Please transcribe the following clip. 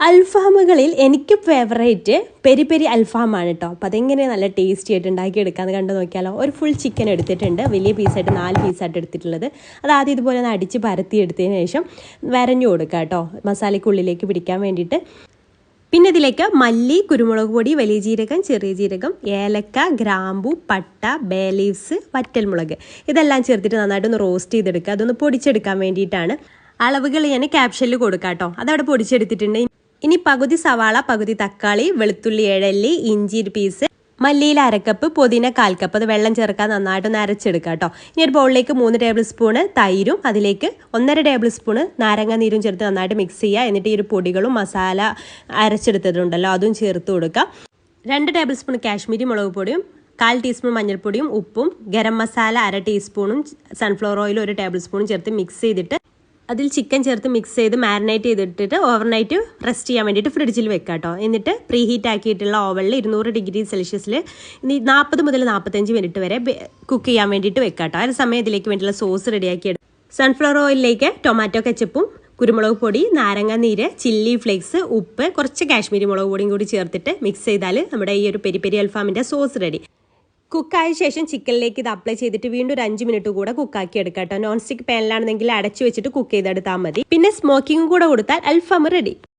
അൽഫാമുകളിൽ എനിക്ക് favourite peri peri അൽഫാമാണ് കേട്ടോ അപ്പോൾ അതെങ്ങനെ നല്ല ടേസ്റ്റി ആയിട്ട് ഉണ്ടാക്കിയെടുക്കാമെന്ന് കണ്ടു നോക്കിയാലോ. ഒരു ഫുൾ ചിക്കൻ എടുത്തിട്ടുണ്ട്. വലിയ പീസായിട്ട് നാല് പീസായിട്ട് എടുത്തിട്ടുള്ളത്. അത് ആദ്യം ഇതുപോലെ ഒന്ന് അടിച്ച് പരത്തി എടുത്തതിന് ശേഷം വരഞ്ഞു കൊടുക്കുക കേട്ടോ മസാലയ്ക്കുള്ളിലേക്ക് പിടിക്കാൻ വേണ്ടിയിട്ട്. പിന്നെ ഇതിലേക്ക് മല്ലി കുരുമുളക് പൊടി വലിയ ജീരകം ചെറിയ ജീരകം ഏലക്ക ഗ്രാമ്പു പട്ട ബേ ലീവ്സ് വറ്റൽമുളക്. ഇതെല്ലാം ചേർത്തിട്ട് നന്നായിട്ട് ഒന്ന് റോസ്റ്റ് ചെയ്തെടുക്കുക. അതൊന്ന് പൊടിച്ചെടുക്കാൻ വേണ്ടിയിട്ടാണ്. അളവുകൾ ഞാൻ ക്യാപ്ഷനിൽ കൊടുക്കാം കേട്ടോ അതവിടെ പൊടിച്ചെടുത്തിട്ടുണ്ട്. ഇനി പകുതി സവാള പകുതി തക്കാളി വെളുത്തുള്ളി ഏഴല്ലി ഇഞ്ചി ഒരു പീസ് മല്ലിയിൽ അരക്കപ്പ് പുതിന കാൽ കപ്പ് അത് വെള്ളം ചേർക്കാൻ നന്നായിട്ട് നരച്ചെടുക്കുക കേട്ടോ. ഇനി ഒരു ബൗളിലേക്ക് മൂന്ന് ടേബിൾ സ്പൂണ് തൈരും അതിലേക്ക് ഒന്നര ടേബിൾ സ്പൂണ് നാരങ്ങ നീരും ചേർത്ത് നന്നായിട്ട് മിക്സ് ചെയ്യുക. എന്നിട്ട് ഈ ഒരു പൊടികളും മസാല അരച്ചെടുത്തിട്ടുണ്ടല്ലോ അതും ചേർത്ത് കൊടുക്കുക രണ്ട് ടേബിൾ സ്പൂൺ കാശ്മീരി മുളക് പൊടിയും കാൽ ടീസ്പൂൺ മഞ്ഞൾപ്പൊടിയും ഉപ്പും ഗരം മസാല അര ടീസ്പൂണും സൺഫ്ലവർ ഓയിലും ഒരു ടേബിൾ സ്പൂണും ചേർത്ത് മിക്സ് ചെയ്തിട്ട് അതിൽ ചിക്കൻ ചേർത്ത് മിക്സ് ചെയ്ത് മാരിനേറ്റ് ചെയ്തിട്ടിട്ട് ഓവർനൈറ്റ് റെസ്റ്റ് ചെയ്യാൻ വേണ്ടിയിട്ട് ഫ്രിഡ്ജിൽ വെക്കുക കേട്ടോ എന്നിട്ട് പ്രീ ഹീറ്റ് ആക്കിയിട്ടുള്ള ഓവനിൽ ഇരുന്നൂറ് ഡിഗ്രി സെൽഷ്യസിൽ നാൽപ്പത് മുതൽ നാൽപ്പത്തഞ്ച് മിനിറ്റ് വരെ കുക്ക് ചെയ്യാൻ വേണ്ടിയിട്ട് വെക്കുക കേട്ടോ ആ സമയം ഇതിലേക്ക് വേണ്ടിയുള്ള സോസ് റെഡിയാക്കി എടുക്കും സൺഫ്ലവർ ഓയിലിലേക്ക് ടൊമാറ്റോ കെച്ചപ്പും കുരുമുളക് പൊടി നാരങ്ങ നീര് ചില്ലി ഫ്ലേക്സ് ഉപ്പ് കുറച്ച് കാശ്മീരി മുളക് പൊടിയും കൂടി ചേർത്തിട്ട് മിക്സ് ചെയ്താൽ നമ്മുടെ ഈ ഒരു പെരി പെരി അൽഫാമിന്റെ സോസ് റെഡി കുക്കായ ശേഷം ചിക്കനിലേക്ക് ഇത് അപ്ലൈ ചെയ്തിട്ട് വീണ്ടും ഒരു അഞ്ച് മിനിറ്റ് കൂടെ കുക്കാക്കി എടുക്കാം കേട്ടോ. നോൺ സ്റ്റിക്ക് പാനിലാണെന്നെങ്കിൽ അടച്ചു വെച്ചിട്ട് കുക്ക് ചെയ്തെടുത്താൽ മതി. പിന്നെ സ്മോക്കിംഗ് കൂടെ കൊടുത്താൽ അൽഫാം റെഡി